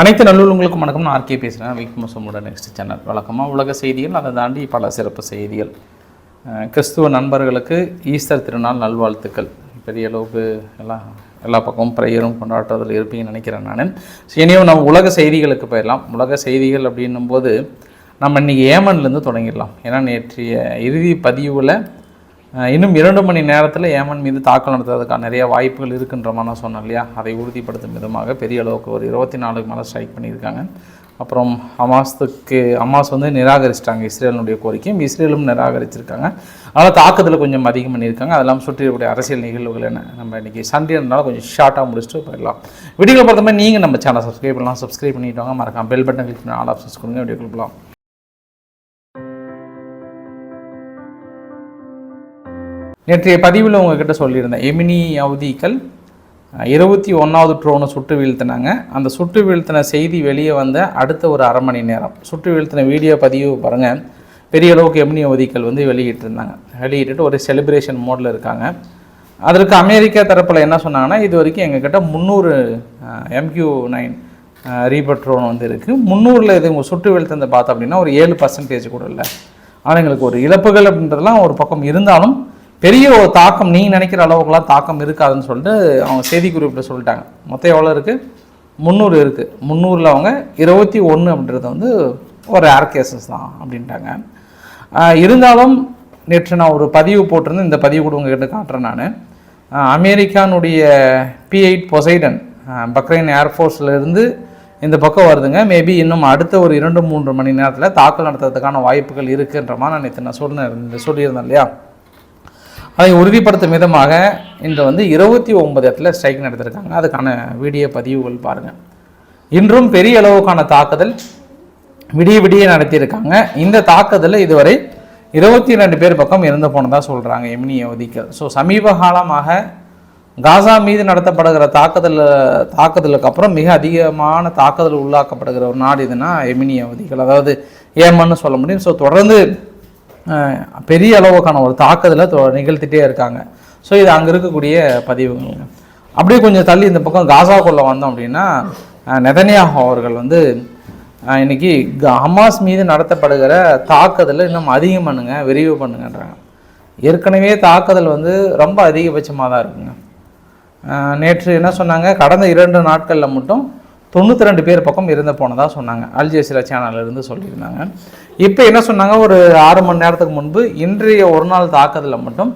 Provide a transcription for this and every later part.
அனைத்து நல்லுள்ளங்களுக்கும் வணக்கம். நான் ஆர்கே பேசுகிறேன் வீக் நெக்ஸ்ட் சேனல் வழக்கமாக உலக செய்திகள் அதை தாண்டி பல சிறப்பு செய்திகள். கிறிஸ்துவ நண்பர்களுக்கு ஈஸ்டர் திருநாள் நல்வாழ்த்துக்கள். பெரிய அளவுக்கு எல்லாம் எல்லா பக்கமும் ப்ரேயரும் கொண்டாட்டத்தில் இருப்பீங்கன்னு நினைக்கிறேன் நான். ஸோ இனியும் நம்ம உலக செய்திகளுக்கு போயிடலாம். உலக செய்திகள் அப்படின்னும் போது நம்ம இன்றைக்கி ஏமன்லேருந்து தொடங்கிடலாம். ஏன்னா நேற்றைய இறுதி பதிவில் இன்னும் இரண்டு மணி நேரத்தில் ஏமன் மீது தாக்கல் நடத்துறதுக்கான நிறைய வாய்ப்புகள் இருக்குன்றமா நான் சொன்னேன் இல்லையா? அதை உறுதிப்படுத்தும் விதமாக பெரிய அளவுக்கு ஒரு இருபத்தி நாலுக்கு மேலே ஸ்ட்ரைக் பண்ணியிருக்காங்க. அப்புறம் ஹமாஸுக்கு ஹமாஸ் வந்து நிராகரிச்சிட்டாங்க இஸ்ரேலினுடைய கோரிக்கையும் இஸ்ரேலும் நிராகரிச்சிருக்காங்க. அதனால் தாக்குதல் கொஞ்சம் அதிகம் பண்ணியிருக்காங்க. அதெல்லாம் சுற்றிக்கூடிய அரசியல் நிகழ்வுகள் என்ன? நம்ம இன்றைக்கி சண்டேனால கொஞ்சம் ஷார்ட்டாக முடிச்சுட்டு போயிடலாம். வீடியோவில் பொறுத்த நீங்கள் நம்ம சேனல் சப்ஸ்கிரைப் பண்ணலாம். சப்ஸ்கிரைப் பண்ணிவிட்டு வாங்க. மறக்காம பெல் பட்டன் கிளிக் பண்ணி ஆல் ஆப்ஷன்ஸ் கொடுங்க. வீடியோ கொடுக்கலாம் நேற்றைய பதிவில் உங்ககிட்ட சொல்லியிருந்தேன். எமினி அவதிகள் இருபத்தி ஒன்றாவது ட்ரோனை சுட்டு வீழ்த்தினாங்க. அந்த சுட்டு வீழ்த்தின செய்தி வெளியே வந்த அடுத்த ஒரு அரை மணி நேரம். சுட்டு வீழ்த்தின வீடியோ பதிவு பாருங்கள் பெரிய அளவுக்கு எமினி அவதிகள் வந்து வெளியிட்டிருந்தாங்க. வெளியிட்டுட்டு ஒரு செலிப்ரேஷன் மோடில் இருக்காங்க. அதற்கு அமெரிக்கா தரப்பில் என்ன சொன்னாங்கன்னா இது வரைக்கும் எங்ககிட்ட முந்நூறு எம்கியூ நைன் ரீபர் ட்ரோன் வந்து இருக்குது முந்நூறில் இது உங்கள் சுட்டு வீழ்த்தந்த பார்த்தோம் அப்படின்னா ஒரு ஏழு பர்சன்டேஜ் கூட இல்லை. ஆனால் எங்களுக்கு ஒரு இழப்புகள் அப்படின்றதெல்லாம் ஒரு பக்கம் இருந்தாலும் பெரிய ஒரு தாக்கம் நீங்கள் நினைக்கிற அளவுக்குலாம் தாக்கம் இருக்காதுன்னு சொல்லிட்டு அவங்க செய்திக்குறிப்பில் சொல்லிட்டாங்க. மொத்தம் எவ்வளோ இருக்குது முந்நூறு இருக்குது முந்நூறில் அவங்க இருபத்தி ஒன்று அப்படின்றது வந்து ஒரு ஏர் கேசஸ் தான் அப்படின்ட்டாங்க. இருந்தாலும் நேற்று நான் ஒரு பதிவு போட்டிருந்தேன். இந்த பதிவு கூட உங்ககிட்ட காட்டுறேன் நான். அமெரிக்கானுடைய பி எயிட் பொசைடன் பக்ரைன் ஏர்ஃபோர்ஸ்லேருந்து இந்த பக்கம் வருதுங்க. மேபி இன்னும் அடுத்த ஒரு இரண்டு மூன்று மணி நேரத்தில் தாக்கல் நடத்துறதுக்கான வாய்ப்புகள் இருக்குன்ற மாதிரி நான் நேற்று நான் சொன்னேன் சொல்லியிருந்தேன் இல்லையா? அதை உறுதிப்படுத்தும் விதமாக இன்று வந்து இருபத்தி ஒன்பது இடத்துல ஸ்ட்ரைக் நடத்திருக்காங்க. அதுக்கான வீடியோ பதிவுகள் பாருங்கள் இன்றும் பெரிய அளவுக்கான தாக்குதல் விடிய விடிய நடத்தியிருக்காங்க. இந்த தாக்குதலில் இதுவரை இருபத்தி ரெண்டு பேர் பக்கம் இறந்து போனதாக சொல்கிறாங்க எமினி அவதிக்கு ஸோ சமீப காலமாக காசா மீது நடத்தப்படுகிற தாக்குதல் தாக்குதலுக்கு அப்புறம் மிக அதிகமான தாக்குதல் உள்ளாக்கப்படுகிற ஒரு நாடு இதுனா எமினி அவதிகள். அதாவது ஏமன்னு சொல்ல முடியும். ஸோ தொடர்ந்து பெரிய அளவுக்கான ஒரு தாக்குதலை நிகழ்த்திட்டே இருக்காங்க. ஸோ இது அங்கே இருக்கக்கூடிய பதிவுகள். அப்படியே கொஞ்சம் தள்ளி இந்த பக்கம் காசாக்குள்ளே வந்தோம் அப்படின்னா நெதனியாக அவர்கள் வந்து இன்னைக்கு க- ஹமாஸ் மீது நடத்தப்படுகிற தாக்குதலை இன்னும் அதிகம் பண்ணுங்க விரிவு பண்ணுங்கன்றாங்க. ஏற்கனவே தாக்குதல் வந்து ரொம்ப அதிகபட்சமாக தான் இருக்குங்க நேற்று என்ன சொன்னாங்க? கடந்த இரண்டு நாட்களில் மட்டும் தொண்ணூற்றி ரெண்டு பேர் பக்கம் இருந்து போனதாக சொன்னாங்க. அல்ஜசீரா சேனல்ல இருந்து சொல்லியிருந்தாங்க. இப்போ என்ன சொன்னாங்க? ஒரு ஆறு மணி நேரத்துக்கு முன்பு இன்றைய ஒரு நாள் தாக்குதலில் மட்டும்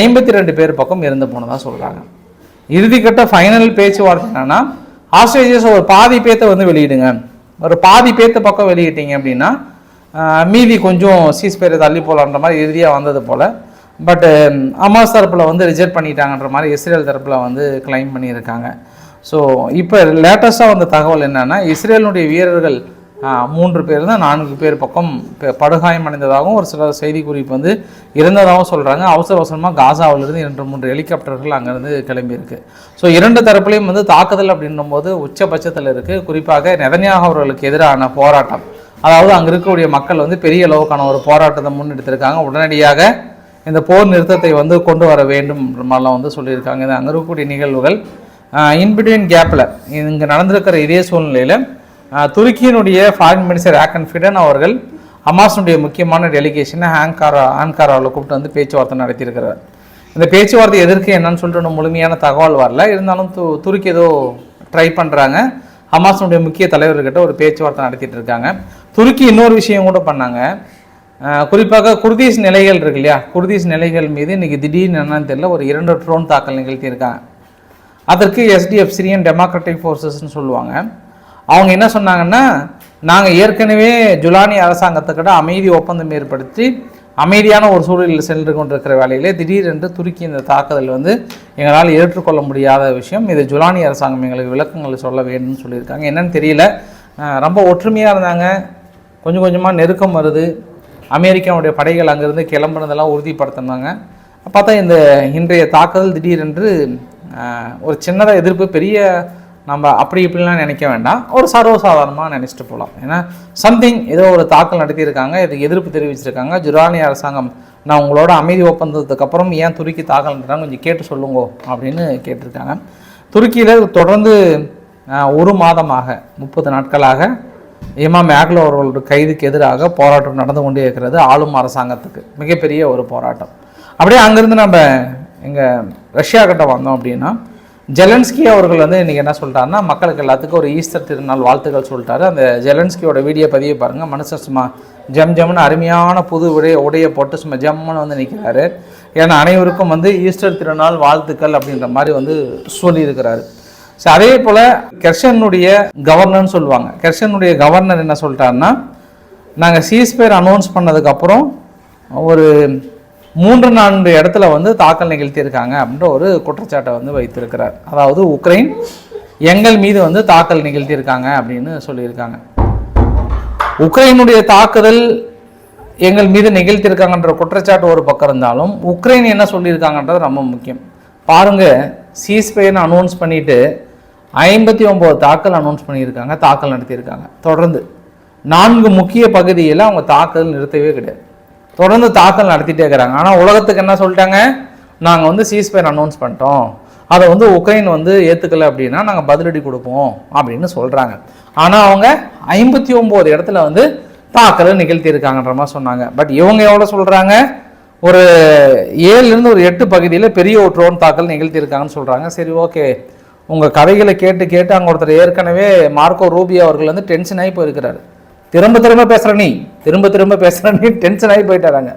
ஐம்பத்தி ரெண்டு பேர் பக்கம் இருந்து போனதாக சொல்கிறாங்க இறுதிக்கட்ட ஃபைனல் பேச்சுவார்த்தை என்னன்னா ஆஸ்திரேலியஸ் ஒரு பாதி பேத்தை வந்து வெளியிடுங்க. ஒரு பாதி பேத்த பக்கம் வெளியிட்டீங்க அப்படின்னா மீதி கொஞ்சம் சீஸ் பேரை தள்ளி போகலான்ற மாதிரி இறுதியாக வந்தது போல். பட்டு அமாஸ் தரப்பில் வந்து ரிஜெக்ட் பண்ணிட்டாங்கன்ற மாதிரி இஸ்ரேல் தரப்பில் வந்து கிளைம் பண்ணியிருக்காங்க. ஸோ இப்போ லேட்டஸ்ட்டாக வந்த தகவல் என்னென்னா இஸ்ரேலுடைய வீரர்கள் மூன்று பேர் தான் நான்கு பேர் பக்கம் ப- படுகாயம் அடைந்ததாகவும் ஒரு சில செய்தி குறிப்பு வந்து இருந்ததாகவும் சொல்கிறாங்க அவசர அவசரமாக காசாவிலிருந்து இரண்டு மூன்று ஹெலிகாப்டர்கள் அங்கேருந்து கிளம்பியிருக்கு. ஸோ இரண்டு தரப்புலையும் வந்து தாக்குதல் அப்படின்னும் போது உச்சபட்சத்தில் இருக்குது குறிப்பாக நெதன்யாகு அவர்களுக்கு எதிரான போராட்டம். அதாவது அங்கே இருக்கக்கூடிய மக்கள் வந்து பெரிய அளவுக்கான ஒரு போராட்டத்தை முன்னெடுத்திருக்காங்க. உடனடியாக இந்த போர் நிறுத்தத்தை வந்து கொண்டு வர வேண்டும் மாதிரிலாம் வந்து சொல்லியிருக்காங்க. இது அங்கே இருக்கக்கூடிய நிகழ்வுகள் இன்பிட்வீன் கேப்பில் இங்கே நடந்திருக்கிற இதே சூழ்நிலையில் துருக்கியினுடைய ஃபாரின் மினிஸ்டர் ஆக்கன் ஃபிடன் அவர்கள் ஹமாஸுடைய முக்கியமான டெலிகேஷனை ஹாங்காரா ஆன்காராவில் கூப்பிட்டு வந்து பேச்சுவார்த்தை நடத்தியிருக்கிறார். இந்த பேச்சுவார்த்தை எதிர்க்கு என்னன்னு சொல்லிட்டு ஒன்றும் முழுமையான தகவல் வரல. இருந்தாலும் து துருக்கி ஏதோ ட்ரை பண்ணுறாங்க ஹமாஸுடைய முக்கிய தலைவர்கிட்ட ஒரு பேச்சுவார்த்தை நடத்திட்டு இருக்காங்க துருக்கி இன்னொரு விஷயம் கூட பண்ணாங்க. குறிப்பாக குர்தீஸ் நிலைகள் இருக்கு இல்லையா? குர்தீஸ் நிலைகள் மீது இன்னைக்கு திடீர்னு என்னன்னு தெரியல ஒரு இரண்டு ட்ரோன் தாக்கல் நிகழ்த்தியிருக்காங்க. அதற்கு எஸ்டிஎஃப் சிரியன் டெமோக்ராட்டிக் ஃபோர்ஸஸ்ன்னு சொல்லுவாங்க. அவங்க என்ன சொன்னாங்கன்னா நாங்கள் ஏற்கனவே ஜுலானி அரசாங்கத்துக்கிட்ட அமைதி ஒப்பந்தம் ஏற்படுத்தி அமைதியான ஒரு சூழலில் சென்று கொண்டிருக்கிற வேலையிலே திடீரென்று துருக்கி இந்த தாக்குதல் வந்து எங்களால் ஏற்றுக்கொள்ள முடியாத விஷயம். இது ஜுலானி அரசாங்கம் எங்களுக்கு விளக்கங்களை சொல்ல வேண்டும்னு சொல்லியிருக்காங்க. என்னன்னு தெரியல. ரொம்ப ஒற்றுமையாக இருந்தாங்க. கொஞ்சம் கொஞ்சமாக நெருக்கம் வருது. அமெரிக்காவுடைய படைகள் அங்கேருந்து கிளம்புனதெல்லாம் உறுதிப்படுத்தினாங்க. பார்த்தா இந்த இன்றைய தாக்குதல் திடீரென்று ஒரு சின்னதாக எதிர்ப்பு பெரிய நம்ம அப்படி இப்படிலாம் நினைக்க வேண்டாம். ஒரு சர்வசாதாரணமாக நினச்சிட்டு போகலாம் ஏன்னா சம்திங் ஏதோ ஒரு தாக்கல் நடத்தியிருக்காங்க இதுக்கு எதிர்ப்பு தெரிவிச்சிருக்காங்க. ஜுரானி அரசாங்கம் நான் உங்களோட அமைதி ஒப்பந்தத்துக்கு அப்புறம் ஏன் துருக்கி தாக்கல் நடத்துறாங்க கொஞ்சம் கேட்டு சொல்லுங்கோ அப்படின்னு கேட்டிருக்காங்க. துருக்கியில் தொடர்ந்து ஒரு மாதமாக முப்பது நாட்களாக இமாம் மேக்லோ அவர்களுடைய கைதுக்கு எதிராக போராட்டம் நடந்து கொண்டே இருக்கிறது ஆளும் அரசாங்கத்துக்கு. மிகப்பெரிய ஒரு போராட்டம். அப்படியே அங்கேருந்து நம்ம எங்கள் ரஷ்யா கிட்ட வந்தோம் அப்படின்னா ஜெலன்ஸ்கி அவர்கள் வந்து இன்றைக்கி என்ன சொல்லிட்டாருன்னா மக்களுக்கு எல்லாத்துக்கும் ஒரு ஈஸ்டர் திருநாள் வாழ்த்துக்கள் சொல்லிட்டாரு. அந்த ஜெலன்ஸ்கியோட வீடியோ பதிவு பாருங்கள் மனுஷன் சும்மா ஜம் ஜம்னு அருமையான புது உடைய உடையை போட்டு சும்மா ஜம்முன்னு வந்து நிற்கிறாரு ஏன்னா அனைவருக்கும் வந்து ஈஸ்டர் திருநாள் வாழ்த்துக்கள் அப்படின்ற மாதிரி வந்து சொல்லியிருக்கிறாரு. ஸோ அதே போல் கெர்ஷனுடைய கவர்னர்னு சொல்லுவாங்க. கெர்ஷனுடைய கவர்னர் என்ன சொல்லிட்டாருன்னா நாங்கள் சீஸ்பேர் அனௌன்ஸ் பண்ணதுக்கப்புறம் ஒரு மூன்று நான்கு இடத்துல வந்து தாக்கல் நிகழ்த்தியிருக்காங்க அப்படின்ற ஒரு குற்றச்சாட்டை வந்து வைத்திருக்கிறார். அதாவது உக்ரைன் எங்கள் மீது வந்து தாக்கல் நிகழ்த்தியிருக்காங்க அப்படின்னு சொல்லியிருக்காங்க. உக்ரைனுடைய தாக்குதல் எங்கள் மீது நிகழ்த்தியிருக்காங்கன்ற குற்றச்சாட்டு ஒரு பக்கம் இருந்தாலும் உக்ரைன் என்ன சொல்லியிருக்காங்கன்றது ரொம்ப முக்கியம். பாருங்கள் சீஸ்பேர்னு அனௌன்ஸ் பண்ணிட்டு ஐம்பத்தி ஒம்பது தாக்கல் அனௌன்ஸ் பண்ணியிருக்காங்க தாக்கல் நடத்தியிருக்காங்க. தொடர்ந்து நான்கு முக்கிய பகுதியில் அவங்க தாக்கல் நிறுத்தவே கிடையாது. தொடர்ந்து தாக்கல் நடத்திட்டே இருக்கிறாங்க. ஆனால் உலகத்துக்கு என்ன சொல்லிட்டாங்க? நாங்கள் வந்து சீஸ்பயர் அனௌன்ஸ் பண்ணிட்டோம். அதை வந்து உக்ரைன் வந்து ஏற்றுக்கலை அப்படின்னா நாங்கள் பதிலடி கொடுப்போம் அப்படின்னு சொல்கிறாங்க ஆனால் அவங்க ஐம்பத்தி ஒம்பது இடத்துல வந்து தாக்கலை நிகழ்த்தியிருக்காங்கன்ற மாதிரி சொன்னாங்க. பட் இவங்க எவ்வளோ சொல்கிறாங்க ஒரு ஏழுலேருந்து ஒரு எட்டு பகுதியில் பெரிய ஒரு ட்ரோன் தாக்கல் நிகழ்த்தியிருக்காங்கன்னு சொல்கிறாங்க சரி ஓகே உங்கள் கதைகளை கேட்டு கேட்டு அங்கே ஒருத்தர் ஏற்கனவே மார்க்கோ ரூபி அவர்கள் வந்து டென்ஷன் ஆகி போயிருக்கிறாரு. திரும்ப திரும்ப பேசுகிற நீ திரும்ப திரும்ப பேசுகிற நீ டென்ஷன் ஆகி போயிட்டாராங்க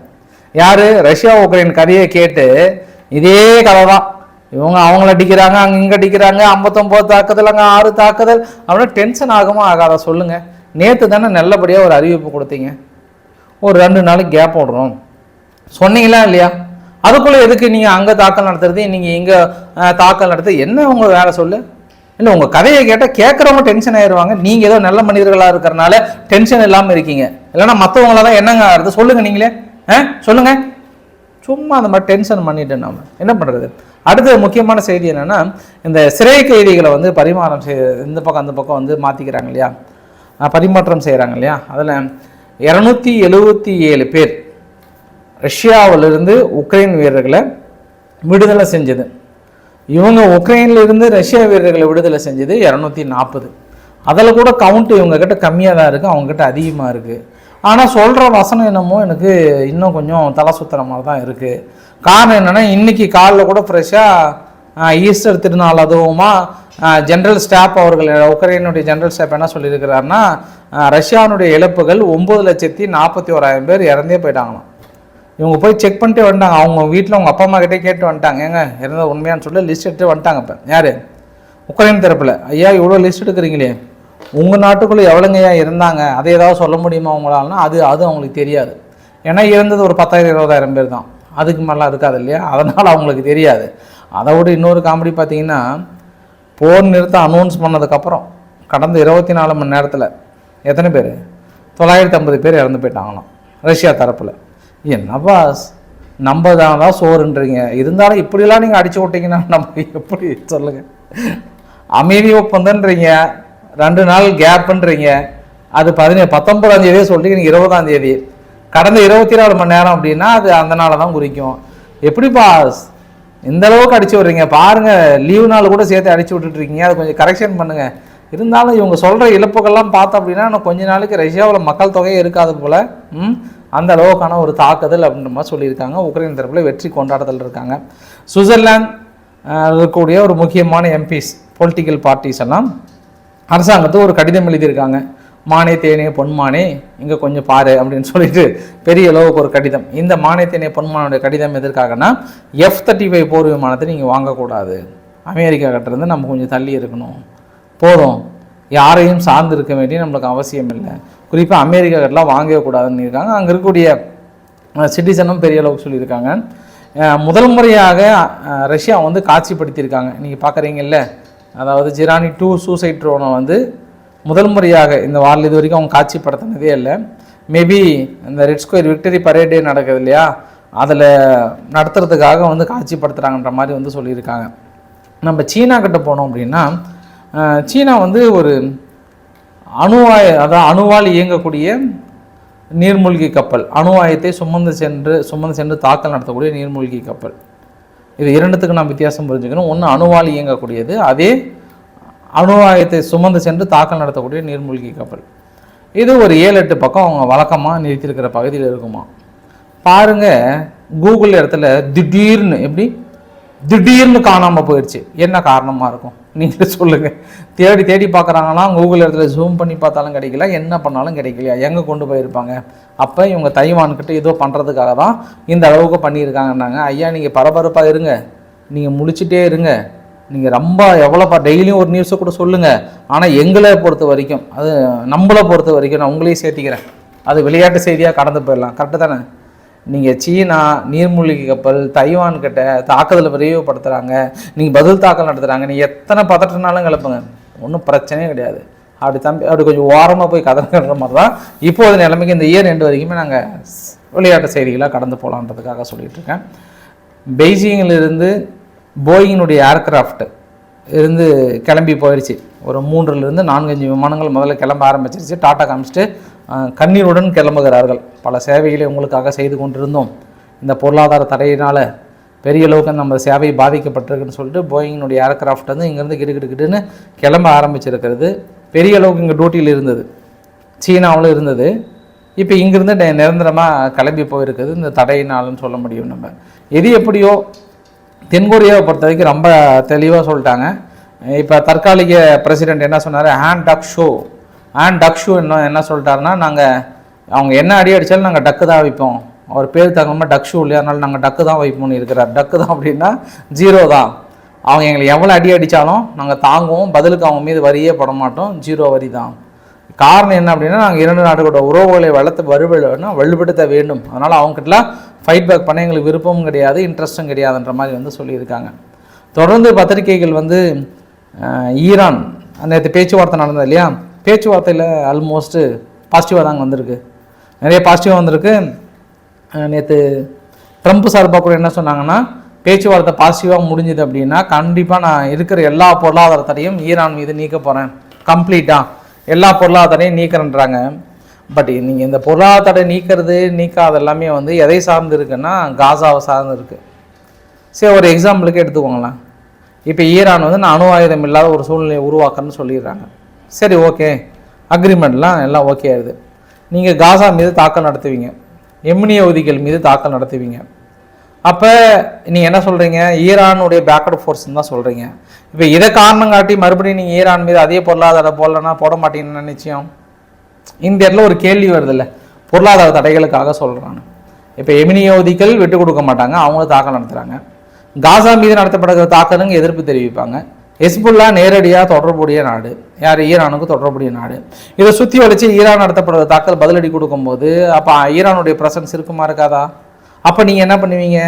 யார்? ரஷ்யா உக்ரைன் கதையை கேட்டு இதே கதை தான் இவங்க அவங்கள அடிக்கிறாங்க அங்கே இங்கே அடிக்கிறாங்க ஐம்பத்தொம்போது தாக்குதல் அங்கே ஆறு தாக்குதல். அப்படின்னா டென்ஷன் ஆகுமா ஆகாதா? சொல்லுங்கள் நேற்று தானே நல்லபடியாக ஒரு அறிவிப்பு கொடுத்தீங்க. ஒரு ரெண்டு நாளைக்கு கேப் விடுறோம். சொன்னீங்களா இல்லையா? அதுக்குள்ளே எதுக்கு நீங்கள் அங்கே தாக்கல் நடத்துறது? நீங்கள் இங்கே தாக்கல் நடத்துறது? என்ன உங்கள் வேலை சொல்லு? இல்லை உங்கள் கதையை கேட்டால் கேட்குறவங்க டென்ஷன் ஆயிடுவாங்க நீங்கள் ஏதோ நல்ல மனிதர்களாக இருக்கிறனால டென்ஷன் இல்லாமல் இருக்கீங்க. இல்லைன்னா மற்றவங்கள தான் என்னங்க ஆகுது சொல்லுங்கள் நீங்களே. ஆ? சொல்லுங்கள் சும்மா அந்த மாதிரி டென்ஷன் பண்ணிட்டு நாம. என்ன பண்ணுறது அடுத்த முக்கியமான செய்தி என்னென்னா இந்த சிறை கைதிகளை வந்து பரிமாறம் செய் இந்த பக்கம் அந்த பக்கம் வந்து மாற்றிக்கிறாங்க இல்லையா? பரிமாற்றம் செய்கிறாங்க இல்லையா? அதில் இரநூத்தி எழுபத்தி ஏழு பேர் ரஷ்யாவிலிருந்து உக்ரைன் வீரர்களை விடுதலை செஞ்சது. இவங்க உக்ரைனில் இருந்து ரஷ்யா வீரர்களை விடுதலை செஞ்சது இரநூத்தி நாற்பது. அதில் கூட கவுண்ட் இவங்கக்கிட்ட கம்மியாக தான் இருக்குது அவங்கக்கிட்ட அதிகமாக இருக்குது. ஆனால் சொல்கிற வசனம் என்னமோ எனக்கு இன்னும் கொஞ்சம் தலை சுத்துற மாதிரி தான் இருக்குது. காரணம் என்னென்னா இன்றைக்கி காலைல கூட ஃப்ரெஷ்ஷாக ஈஸ்டர் திருநாள் அதுவுமா ஜென்ரல் ஸ்டாப் அவர்கள் உக்ரைனுடைய ஜென்ரல் ஸ்டாப் என்ன சொல்லியிருக்கிறாருன்னா ஆஹ் ரஷ்யானுடைய இழப்புகள் ஒம்பது லட்சத்தி நாற்பத்தி ஓராயிரம் பேர் இறந்தே போயிட்டாங்களாம். இவங்க போய் செக் பண்ணிட்டு வந்துட்டாங்க. அவங்க வீட்டில் அவங்க அப்பா அம்மா கிட்டே கேட்டு வந்துட்டாங்க. ஏங்க இருந்தால் உண்மையான்னு சொல்லி லிஸ்ட் எடுத்து வந்துட்டாங்க இப்போ. யார்? உக்ரைன் தரப்பில். ஐயா இவ்வளோ லிஸ்ட் எடுக்கிறீங்களே. உங்கள் நாட்டுக்குள்ளே எவ்வளோங்கய்யா இருந்தாங்க? அதை ஏதாவது சொல்ல முடியுமா அவங்களாலனா அது அது அவங்களுக்கு தெரியாது. ஏன்னா இருந்தது ஒரு பத்தாயிரம் இருபதாயிரம் பேர் தான். அதுக்கு மேலாம் இருக்காது இல்லையா? அதனால் அவங்களுக்கு தெரியாது. அதை விட இன்னொரு காமெடி பார்த்தீங்கன்னா போர் நிறுத்தம் அனௌன்ஸ் பண்ணதுக்கப்புறம் கடந்த இருபத்தி நாலு மணி நேரத்தில் எத்தனை பேர்? தொள்ளாயிரத்தி ஐம்பது பேர் இறந்து போயிட்டாங்களாம். ரஷ்யா தரப்பில். என்னப்பா நம்ம தான் தான் சோறுன்றீங்க? இருந்தாலும் இப்படிலாம் நீங்கள் அடிச்சு விட்டீங்கன்னா நம்ம எப்படி சொல்லுங்கள் அமைதி ஒப்பந்தன்றீங்க ரெண்டு நாள் கேப்புன்றீங்க அது பதினேழு பத்தொன்பதாம் தேதியே சொல்லிட்டு நீங்கள் இருபதாம் தேதி. கடந்த இருபத்தி நாலு மணி நேரம் அப்படின்னா அது அந்த நாளை தான் குறிக்கும். எப்படிப்பா இந்த அளவுக்கு அடிச்சு விட்றீங்க? பாருங்க லீவு நாள் கூட சேர்த்து அடிச்சு விட்டுட்டு இருக்கீங்க. அதை கொஞ்சம் கரெக்ஷன் பண்ணுங்க. இருந்தாலும் இவங்க சொல்ற இழப்புகள்லாம் பார்த்தோம் அப்படின்னா இன்னும் கொஞ்ச நாளைக்கு ரஷ்யாவில் மக்கள் தொகையே இருக்காது போல. ம்? அந்த அளவுக்கான ஒரு தாக்குதல் அப்படின்ற மாதிரி சொல்லியிருக்காங்க. உக்ரைன் தரப்பில் வெற்றி கொண்டாடுதல் இருக்காங்க. சுவிட்சர்லாந்து இருக்கக்கூடிய ஒரு முக்கியமான எம்பிஸ் பொலிட்டிக்கல் பார்ட்டிஸ் எல்லாம் அரசாங்கத்துக்கு ஒரு கடிதம் எழுதியிருக்காங்க. மானே தேனே பொன்மானே இங்கே கொஞ்சம் பாரு அப்படின்னு சொல்லிட்டு பெரிய அளவுக்கு ஒரு கடிதம். இந்த மானே தேனே பொன்மானுடைய கடிதம் எதற்காகனா எஃப் தேர்ட்டி ஃபைவ் போர் விமானத்தை நீங்கள் வாங்கக்கூடாது. அமெரிக்கா கிட்டேருந்து நம்ம கொஞ்சம் தள்ளி இருக்கணும். போதும். யாரையும் சார்ந்து இருக்க வேண்டிய நம்மளுக்கு அவசியம் இல்லை குறிப்பாக அமெரிக்கா வாங்கவே கூடாதுன்னு இருக்காங்க அங்கே இருக்கக்கூடிய சிட்டிசனும் பெரிய அளவுக்கு சொல்லியிருக்காங்க. முதல் முறையாக ரஷ்யா வந்து காட்சிப்படுத்தியிருக்காங்க. நீங்கள் பார்க்குறீங்கல்ல அதாவது ஜிரானி டூ சூசைட் ட்ரோனை வந்து முதல் முறையாக இந்த வாரில் இது வரைக்கும் அவங்க காட்சிப்படுத்தினதே இல்லை. மேபி இந்த ரெட் ஸ்கொயர் விக்டரி பரேடே நடக்குது இல்லையா? அதில் நடத்துறதுக்காக வந்து காட்சிப்படுத்துகிறாங்கன்ற மாதிரி வந்து சொல்லியிருக்காங்க. நம்ம சீனா கிட்ட போனோம் அப்படின்னா சீனா வந்து ஒரு அணுவாய அதாவது அணுவால் இயங்கக்கூடிய நீர்மூழ்கி கப்பல். அணு ஆயத்தை சுமந்து சென்று சுமந்து சென்று தாக்கல் நடத்தக்கூடிய நீர்மூழ்கி கப்பல். இது இரண்டுத்துக்கு நாம் வித்தியாசம் புரிஞ்சுக்கணும். ஒன்று அணுவால் இயங்கக்கூடியது அதே அணுவாயத்தை சுமந்து சென்று தாக்கல் நடத்தக்கூடிய நீர்மூழ்கி கப்பல். இது ஒரு ஏழு எட்டு பக்கம் அவங்க வழக்கமாக நிறுத்தியிருக்கிற பகுதியில் இருக்குமா? பாருங்கள் கூகுள் இடத்துல திடீர்னு எப்படி? திடீர்னு காணாமல் போயிடுச்சு. என்ன காரணமாக இருக்கும்? நீங்களே சொல்லுங்கள் தேடி தேடி பார்க்குறாங்கன்னா கூகுள் இடத்துல ஜூம் பண்ணி பார்த்தாலும் கிடைக்கல. என்ன பண்ணாலும் கிடைக்கலையா? எங்கே கொண்டு போயிருப்பாங்க? அப்போ இவங்க தைவான்கிட்ட ஏதோ பண்ணுறதுக்காக தான் இந்த அளவுக்கு பண்ணியிருக்காங்கன்னாங்க. ஐயா நீங்கள் பரபரப்பாக இருங்க. நீங்கள் முடிச்சிட்டே இருங்க. நீங்கள் ரொம்ப எவ்வளோப்பா டெய்லியும் ஒரு நியூஸை கூட சொல்லுங்கள் ஆனால் எங்களை பொறுத்த வரைக்கும் அது நம்மளை பொறுத்த வரைக்கும் நான் உங்களையும் சேர்த்திக்கிறேன். அது விளையாட்டு செய்தியாக கடந்து போயிடலாம். கரெக்டு தானே? நீங்கள் சீனா நீர்மூழ்கி கப்பல் தைவான் கிட்ட தாக்குதலை விரைவுபடுத்துகிறாங்க நீங்கள் பதில் தாக்கல் நடத்துகிறாங்க நீங்கள் எத்தனை பதட்டினாலும் கிளப்புங்க. ஒன்றும் பிரச்சனையே கிடையாது. அப்படி தம்பி அப்படி கொஞ்சம் ஓரமாக போய் கதறுற மாதிரி தான் இப்போது நிலைமைக்கு இந்த இயர் ரெண்டு வரைக்குமே நாங்கள் விளையாட்டு செய்திகளாக கடந்து போகலான்றதுக்காக சொல்லிகிட்ருக்கேன் பெய்ஜிங்கிலிருந்து போயிங்கினுடைய ஏர்கிராஃப்ட் இருந்து கிளம்பி போயிடுச்சு ஒரு மூன்றுலேருந்து நான்கஞ்சு விமானங்கள் முதல்ல கிளம்ப ஆரம்பிச்சிருச்சு. டாட்டா காமிச்சிட்டு கண்ணீருடன் கிளம்புகிறார்கள். பல சேவைகளை உங்களுக்காக செய்து கொண்டிருந்தோம். இந்த பொருளாதார தடையினால் பெரிய அளவுக்கு நம்ம சேவை பாதிக்கப்பட்டிருக்குன்னு சொல்லிட்டு போயிங்கினுடைய ஏர்கிராஃப்ட் வந்து இங்கேருந்து கிடுகிடுக்கிட்டுன்னு கிளம்ப ஆரம்பிச்சிருக்கிறது. பெரிய அளவுக்கு இங்கே டியூட்டியில் இருந்தது. சீனாவில் இருந்தது. இப்போ இங்கேருந்து நிரந்தரமாக கிளம்பி போயிருக்குது. இந்த தடையினாலும் சொல்ல முடியும் நம்ம. எது எப்படியோ தென்கொரியாவை பொறுத்த வரைக்கும் ரொம்ப தெளிவாக சொல்லிட்டாங்க. இப்போ தற்காலிக பிரசிடென்ட் என்ன சொன்னார்? ஹேண்ட் டக் ஷோ ஹேண்ட் டக் ஷோ என்ன என்ன சொல்லிட்டாருன்னா நாங்கள் அவங்க என்ன அடி அடித்தாலும் நாங்கள் டக்கு தான் வைப்போம். அவர் பேர் தகுந்த டக் ஷூ இல்லையா அதனால நாங்கள் டக்கு தான் வைப்போம்னு இருக்கிறார். டக்கு தான் அப்படின்னா ஜீரோ தான். அவங்க எங்களை எவ்வளோ அடி அடித்தாலும் நாங்கள் தாங்குவோம். பதிலுக்கு அவங்க மீது வரியே போட மாட்டோம். ஜீரோ வரி தான். காரணம் என்ன அப்படின்னா நாங்கள் இரண்டு நாடுகளோட உறவுகளை வளர்த்து வலுவலுன்னா வலுப்படுத்த வேண்டும். அதனால் அவங்ககிட்டலாம் ஃபைட் பேக் பண்ண எங்களுக்கு விருப்பமும் கிடையாது இன்ட்ரெஸ்ட்டும் கிடையாதுன்ற மாதிரி வந்து சொல்லியிருக்காங்க. தொடர்ந்து பத்திரிகைகள் வந்து ஈரான் நேற்று பேச்சுவார்த்தை நடந்தது இல்லையா? பேச்சுவார்த்தையில் ஆல்மோஸ்ட்டு பாசிட்டிவாக தாங்க வந்திருக்கு. நிறைய பாசிட்டிவாக வந்திருக்கு. நேற்று ட்ரம்ப் சார்பாக கூட என்ன சொன்னாங்கன்னா பேச்சுவார்த்தை பாசிட்டிவாக முடிஞ்சுது அப்படின்னா கண்டிப்பாக நான் இருக்கிற எல்லா பொருளாதாரத்தையும் ஈரான் மீது நீக்க போகிறேன் கம்ப்ளீட்டாக எல்லா பொருளாதாரத்தையும் நீக்கிறேன்றாங்க. பட் நீங்கள் இந்த பொருளாதார நீக்கிறது நீக்காத எல்லாமே வந்து எதை சார்ந்து இருக்குன்னா காசாவை சார்ந்து இருக்குது சரி ஒரு எக்ஸாம்பிளுக்கு எடுத்துக்கோங்களேன். இப்போ ஈரான் வந்து நான் அணு ஆயுதம் இல்லாத ஒரு சூழ்நிலையை உருவாக்குறேன்னு சொல்லிடுறாங்க. சரி ஓகே. அக்ரிமெண்ட்லாம் எல்லாம் ஓகே ஆகுது நீங்கள் காசா மீது தாக்கல் நடத்துவீங்க. எம்னி உதிகள் மீது தாக்கல் நடத்துவீங்க. அப்போ நீங்கள் என்ன சொல்கிறீங்க ஈரானுடைய பேக்கட் ஃபோர்ஸ்னு தான் சொல்கிறீங்க இப்போ இதை காரணம் காட்டி மறுபடியும் நீங்கள் ஈரான் மீது அதே பொருளாதார போடலன்னா போட மாட்டீங்கன்னு நிச்சயம்? இந்த இடத்துல ஒரு கேள்வி வருதுல்ல பொருளாதார தடைகளுக்காக சொல்கிறாங்க இப்போ எமினியோதிகள் விட்டு கொடுக்க மாட்டாங்க அவங்களும் தாக்கல் நடத்துகிறாங்க காசா மீது நடத்தப்படுகிற தாக்கலுங்க எதிர்ப்பு தெரிவிப்பாங்க. ஹெஸ்புல்லா நேரடியாக தொடர்புடைய நாடு. யார்? ஈரானுக்கு தொடர்புடைய நாடு. இதை சுற்றி வலிச்சு ஈரான் நடத்தப்படுற தாக்கல் பதிலடி கொடுக்கும்போது அப்போ ஈரானுடைய பிரசன்ஸ் இருக்குமா இருக்காதா? அப்போ நீங்கள் என்ன பண்ணுவீங்க?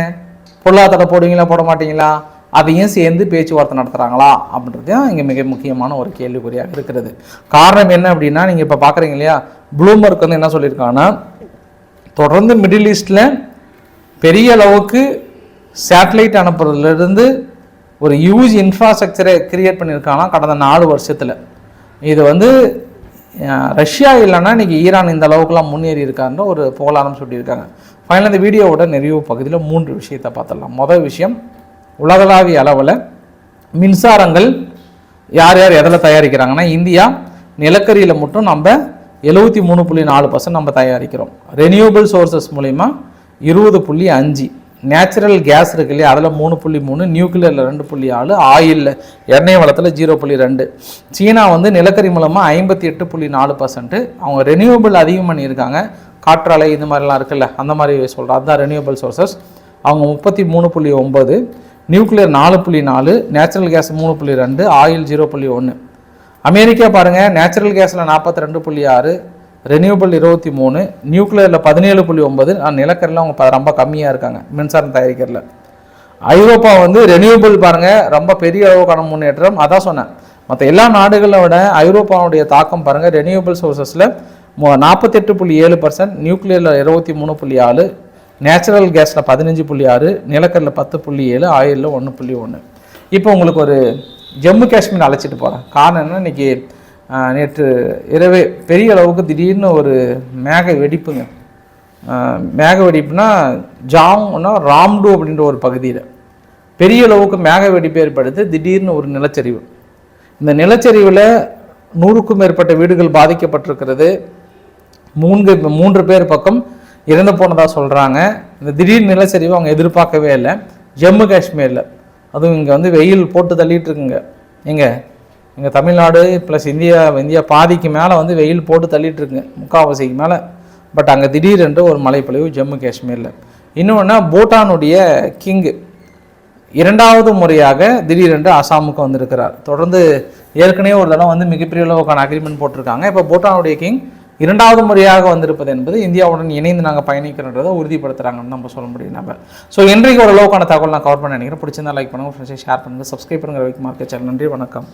பொருளாதார போடுவீங்களா போட மாட்டீங்களா? அதையும் சேர்ந்து பேச்சுவார்த்தை நடத்துகிறாங்களா அப்படின்றது தான் இங்கே மிக முக்கியமான ஒரு கேள்விக்குறியாக இருக்கிறது. காரணம் என்ன அப்படின்னா நீங்கள் இப்போ பார்க்குறீங்க இல்லையா ப்ளூமர்க் வந்து என்ன சொல்லியிருக்காங்கன்னா தொடர்ந்து மிடில் ஈஸ்டில் பெரிய அளவுக்கு சேட்டலைட் அனுப்புறதுலேருந்து ஒரு ஹியூஜ் இன்ஃப்ராஸ்ட்ரக்சரை கிரியேட் பண்ணியிருக்காங்கன்னா கடந்த நாலு வருஷத்தில். இது வந்து ரஷ்யா இல்லைன்னா இன்றைக்கி ஈரான் இந்த அளவுக்குலாம் முன்னேறி இருக்கான்ற ஒரு புகழாரம் சொல்லியிருக்காங்க ஃபைனல் இந்த வீடியோவோட நிறைவு பகுதியில் மூன்று விஷயத்தை பார்த்துடலாம். முதல் விஷயம் உலகளாவிய அளவில் மின்சாரங்கள் யார் யார் எதில் தயாரிக்கிறாங்கன்னா இந்தியா நிலக்கரியில் மட்டும் நம்ம எழுபத்தி மூணு புள்ளி நாலு பர்சன்ட் நம்ம தயாரிக்கிறோம். ரெனியூபிள் சோர்சஸ் மூலிமா இருபது புள்ளி அஞ்சு. நேச்சுரல் கேஸ் இருக்கு இல்லையா அதில் மூணு புள்ளி மூணு நியூக்ளியரில் ரெண்டு புள்ளி ஆறு ஆயிலில் எண்ணெய் வளத்தில் ஜீரோ புள்ளி ரெண்டு. சீனா வந்து நிலக்கரி மூலமாக ஐம்பத்தி எட்டு புள்ளி நாலு பர்சன்ட்டு அவங்க ரெனியூபிள் அதிகம் பண்ணியிருக்காங்க. காற்றாலை இது மாதிரிலாம் இருக்குல்ல அந்த மாதிரி சொல்கிறோம் அதுதான் ரெனியூபிள் சோர்சஸ் அவங்க முப்பத்தி மூணு புள்ளி ஒம்பது நியூக்ளியர் நாலு புள்ளி நாலு நேச்சுரல் கேஸ் மூணு புள்ளி ரெண்டு ஆயில் ஜீரோ புள்ளி ஒன்று அமெரிக்கா பாருங்கள் நேச்சுரல் கேஸில் நாற்பத்தி ரெண்டு புள்ளி ஆறு ரெனியூபிள் இருபத்தி மூணு நியூக்ளியரில் பதினேழு புள்ளி ஒம்பது நிலக்கரியில் அவங்க ரொம்ப கம்மியாக இருக்காங்க மின்சாரம் தயாரிக்கிறதுல. ஐரோப்பா வந்து ரெனியூபிள் பாருங்கள் ரொம்ப பெரிய அளவுக்கான முன்னேற்றம். அதான் சொன்னேன் மற்ற எல்லா நாடுகளை விட ஐரோப்பாவுடைய தாக்கம் பாருங்கள் ரெனியூபிள் சோர்சஸில் நாற்பத்தெட்டு புள்ளி ஏழு பர்சன்ட் நியூக்ளியரில் இருபத்தி மூணு புள்ளி ஆறு நேச்சுரல் கேஸில் பதினஞ்சு புள்ளி ஆறு நிலக்கரில் பத்து புள்ளி ஏழு ஆயிலில் ஒன்று புள்ளி ஒன்று இப்போ உங்களுக்கு ஒரு ஜம்மு காஷ்மீர் அழைச்சிட்டு போகிறேன் காரணம் என்ன? இன்னைக்கு நேற்று இரவே பெரிய அளவுக்கு திடீர்னு ஒரு மேக வெடிப்புங்க. மேக வெடிப்புனா ஜாங்னா ராம்டு அப்படின்ற ஒரு பகுதியில். பெரிய அளவுக்கு மேக வெடிப்பு ஏற்படுத்து திடீர்னு ஒரு நிலச்சரிவு. இந்த நிலச்சரிவில் நூறுக்கும் மேற்பட்ட வீடுகள் பாதிக்கப்பட்டிருக்கிறது. மூன்று மூன்று பேர் பக்கம் இறந்து போனதாக சொல்கிறாங்க இந்த திடீர் நிலச்சரிவு அவங்க எதிர்பார்க்கவே இல்லை. ஜம்மு காஷ்மீரில். அதுவும் இங்கே வந்து வெயில் போட்டு தள்ளிட்டு இருக்குங்க. இங்கே இங்கே தமிழ்நாடு ப்ளஸ் இந்தியா இந்தியா பாதிக்கு மேலே வந்து வெயில் போட்டு தள்ளிட்டு இருக்குங்க முக்காவாசிக்கு மேலே. பட் அங்கே திடீரென்று ஒரு மலைப்பொழிவு ஜம்மு காஷ்மீரில். இன்னொன்று பூட்டானுடைய கிங்கு இரண்டாவது முறையாக திடீரென்று அசாமுக்கு வந்திருக்கிறார். தொடர்ந்து ஏற்கனவே ஒரு தடவை வந்து மிகப்பெரிய அளவுக்கான அக்ரிமெண்ட் போட்டிருக்காங்க. இப்போ பூட்டானுடைய கிங் இரண்டாவது முறையாக வந்திருப்பது என்பது இந்தியாவுடன் இணைந்து நாங்கள் பயணிக்கிறோன்றதை உறுதிப்படுத்துறாங்கன்னு நம்ம சொல்ல முடியும் நம்ம. ஸோ இன்றைக்கு ஒரு அளவுக்கான தகவல் நான் கவர் பண்ண நினைக்கிறேன். பிடிச்சிருந்தா லைக் பண்ணுங்கள் ஃப்ரெண்ட்ஸை ஷேர் பண்ணுங்கள் சப்ஸ்கிரைப் பண்ணுங்கள் வைக்க மார்க்கெட் சேனல். நன்றி வணக்கம்.